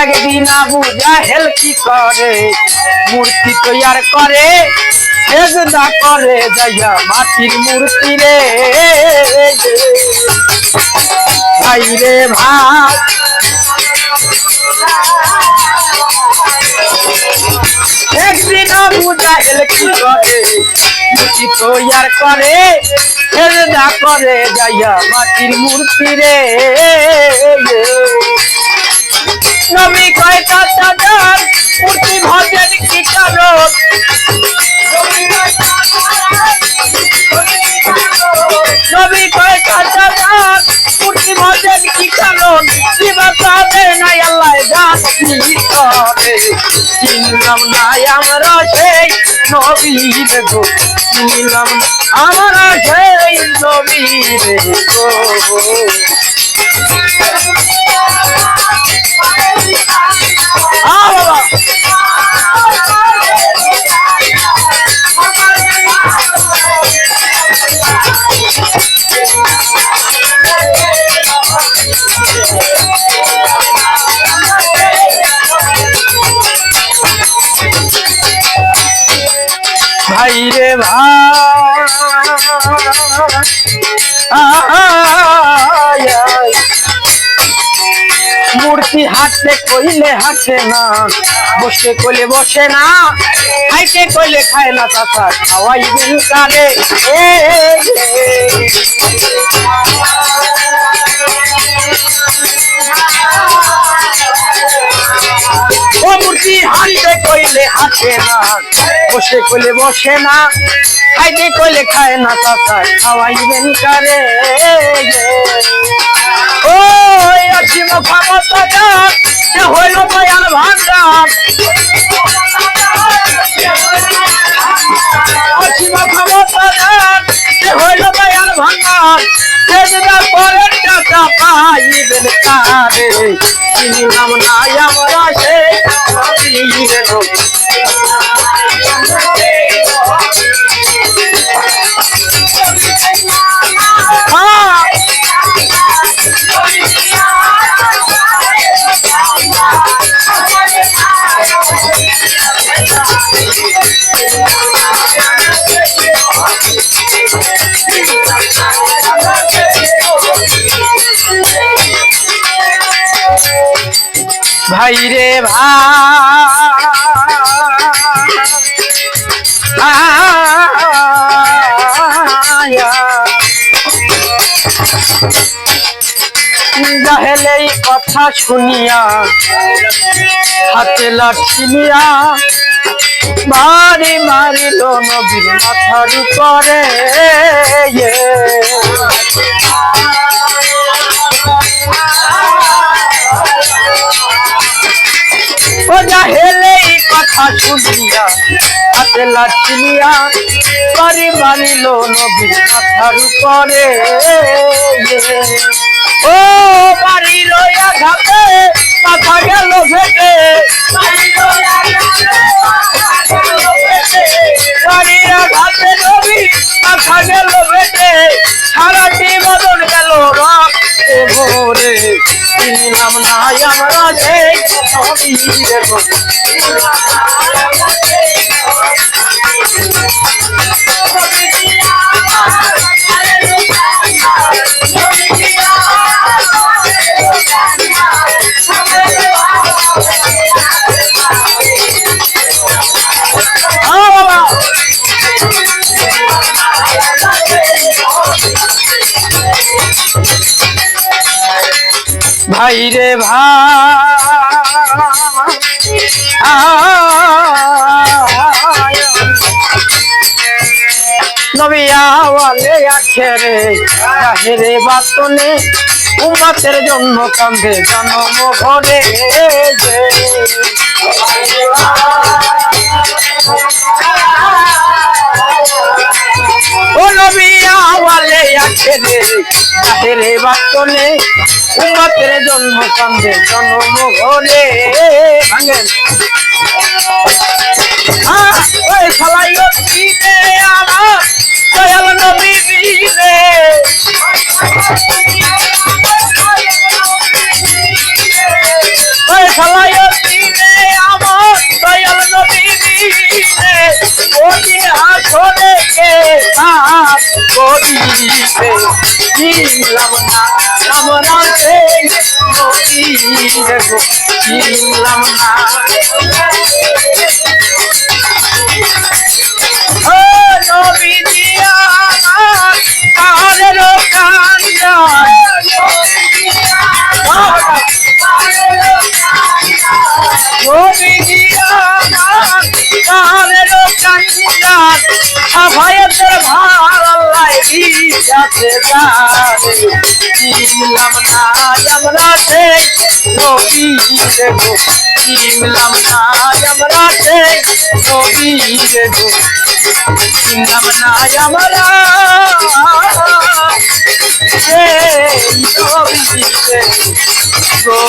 একদিন আবু জাহেল কি করে? মূর্তি তৈয়ার করে, সেজদা করে, যাইয়া মাটির মূর্তি রে। ভাই রে ভাই। একদিন আবু জাহেল কি করে? মূর্তি তৈয়ার করে, সেজদা করে, যাইয়া মাটির মূর্তি রে। নবী কয়টা চাদর মূর্তি ভজেন কি কারণ? নবী কয়টা চাদর মূর্তি ভজেন কি কারণ? শিবা তাদের নাই আল্লাহ জান করে চিনলাম নাই আমরা সেই নবীর গো। চিনলাম আমরা সেই নবীর গো। আ বাবা ভাই রে ভাই মূর্তি হাঁটতে কইলে হাঁটে না বসতে কইলে বসে না খাইতে কইলে খায় না চাচা খাওয়াই এ, এ, ও মূর্তি হাঁটতে কইলে হাঁটে না বসে কইলে বসে না খাইতে কইলে খায় না চাচা খাওয়াইবেন কারে ও অসীম ক্ষমতা যার সে হইল দয়াল ভান্ডার। অসীম ক্ষমতা যার সে হইল দয়াল ভান্ডার। সে যেটা করেন টাকা পাইবেন কারে চিনিলাম না আমরা সে ভাই রে ভাই। কথা শুনিয়া হাতে লাঠি নিয়া মারি মারিল নবীর মাথার উপরে। শুনিয়া হাতে লাঠি নিয়া মারি মারিল নবীর মাথার উপরে। ও বাড়ি রইয়া ঘাটে, মাথা গেল বাড়িয়া ভাই রে ভাই। নবিয়া ওয়ালে আখেরে বাহিরে বাতনে উম্মতের জন্য কান্দে জন্ম ঘরে যে আখেরে বাহিরে বাতনে উম্মতের কান্দে জন্ম ঘরে ভাঙেন। ওই খালাইও দিনে আমার দয়াল নবী দিনে ওই খালাইও দিনে আমার দয়াল নবী দিনে ওদিন আসরে কে পাপ করিবে চিনলাম না আমরা সেই নবীর গো চিনলাম না জানে চিনলাম না আমরা সেই নবীর গো চিনলাম না আমরা সেই নবীর চিনলাম না আমরা নবীর গো